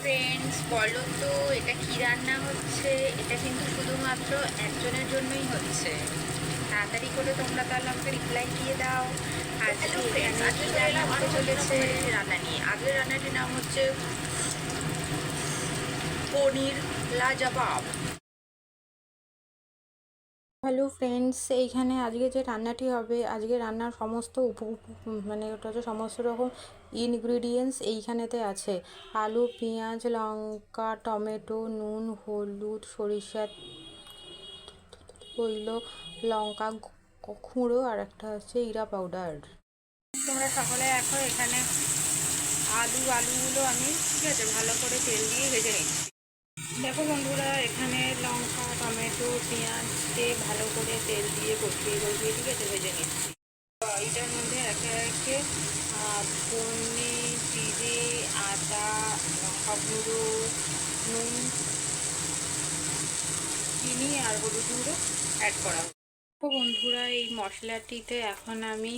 Friends বলো তো এটা কি রান্না হচ্ছে? এটা কিন্তু শুধুমাত্র একজনের জন্যই হচ্ছে। তাড়াতাড়ি করে তোমরা তাহলে আমাকে রিপ্লাই দিয়ে দাও। আজকে এলাম চলেছে? রান্না নিয়ে। আগের রান্নাটির নাম হচ্ছে পনির লাজবাব। হ্যালো ফ্রেন্ডস এইখানে আজকে যে রান্নাটি হবে, আজকে রান্নার সমস্ত উপ মানে ওটা হচ্ছে সমস্ত রকম ইনগ্রিডিয়েন্টস এইখানেতে আছে। আলু, পেঁয়াজ, লঙ্কা, টমেটো, নুন, হলুদ সরিষা তৈল, লঙ্কা খুঁড়ো আর একটা হচ্ছে ইরা পাউডার তোমরা সকলে এখন এখানে আলু, আলুগুলো আমি ঠিক আছে ভালো করে তেল দিয়ে ভেজে নিচ্ছি। দেখো বন্ধুরা, এখানে লঙ্কা, টমেটো পেঁয়াজকে ভালো করে তেল দিয়ে কষিয়ে কষিয়ে ঠিক আছে, ভেজে নিচ্ছি। এটার মধ্যে একে একে ধনে, জিরে, আদা, লঙ্কা গুঁড়ো, নুন, চিনি আর হলুদ গুঁড়ো অ্যাড করা দেখো বন্ধুরা, এই মশলাটিতে এখন আমি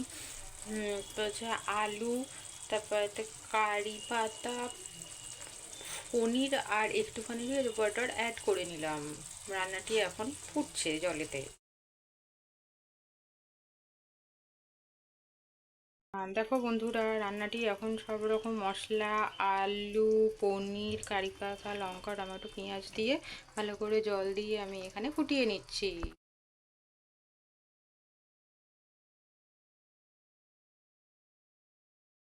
হচ্ছে আলু, তারপরে কারি পাতা পনির আর একটুখানি বাটার অ্যাড করে নিলাম। রান্নাটি এখন ফুটছে জলেতে। দেখো বন্ধুরা, রান্নাটি এখন সব রকম মশলা, আলু, পনির, কারি লঙ্কা, টমেটো, পেঁয়াজ দিয়ে ভালো করে জল দিয়ে আমি এখানে ফুটিয়ে নিচ্ছি।